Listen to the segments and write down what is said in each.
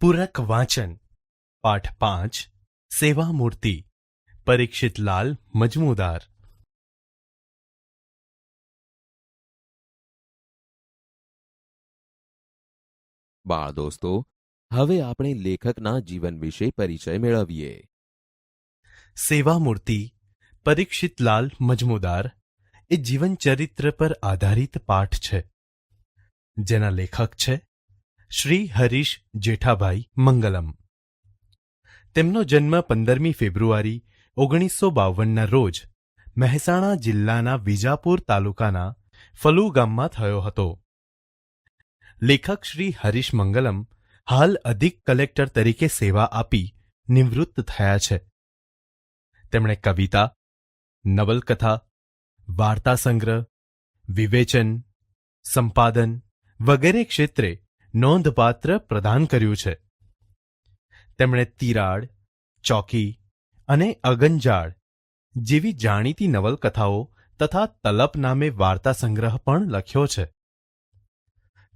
પૂરક વાંચન પાઠ પાંચ સેવા મૂર્તિ પરીક્ષિતલાલ મજમુદાર બાળ દોસ્તો હવે આપણે લેખકના જીવન વિશે પરિચય મેળવીએ સેવા મૂર્તિ પરીક્ષિતલાલ મજમુદાર એ જીવન ચરિત્ર પર આધારિત પાઠ છે જેના લેખક છે શ્રી હરીશ જેઠાભાઈ મંગલમ. તેમનો જન્મ પંદરમી ફેબ્રુઆરી ઓગણીસો બાવનના રોજ મહેસાણા જિલ્લાના વિજાપુર તાલુકાના ફલુ ગામમાં થયો હતો. લેખક શ્રી હરીશ મંગલમ હાલ અધિક કલેક્ટર તરીકે સેવા આપી નિવૃત્ત થયા છે. તેમણે કવિતા, નવલકથા વાર્તા સંગ્રહ વિવેચન, સંપાદન વગેરે ક્ષેત્રે નોંધપાત્ર પ્રદાન કર્યું છે. તેમણે તિરાડ, ચોકી અને અગનજાળ જેવી જાણીતી નવલકથાઓ તથા તલપ નામે વાર્તા સંગ્રહ પણ લખ્યો છે.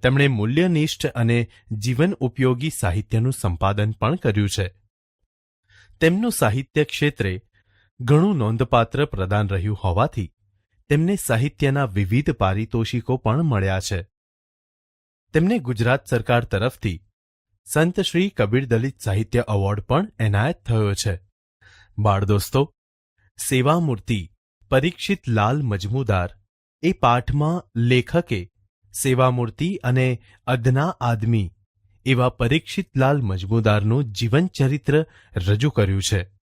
તેમણે મૂલ્યનિષ્ઠ અને જીવન ઉપયોગી સાહિત્યનું સંપાદન પણ કર્યું છે. તેમનું સાહિત્ય ક્ષેત્રે ઘણું નોંધપાત્ર પ્રદાન રહ્યું હોવાથી તેમને સાહિત્યના વિવિધ પારિતોષિકો પણ મળ્યા છે. તેમને ગુજરાત સરકાર તરફથી સંત શ્રી કબીર દલિત સાહિત્ય એવોર્ડ પણ એનાયત થયો છે. બાળ દોસ્તો, સેવામૂર્તિ પરીક્ષિત લાલ મજમુદાર એ પાઠમાં લેખકે સેવામૂર્તિ અને અદના આદમી એવા પરીક્ષિતલાલ મજમુદારનું જીવનચરિત્ર રજૂ કર્યું છે.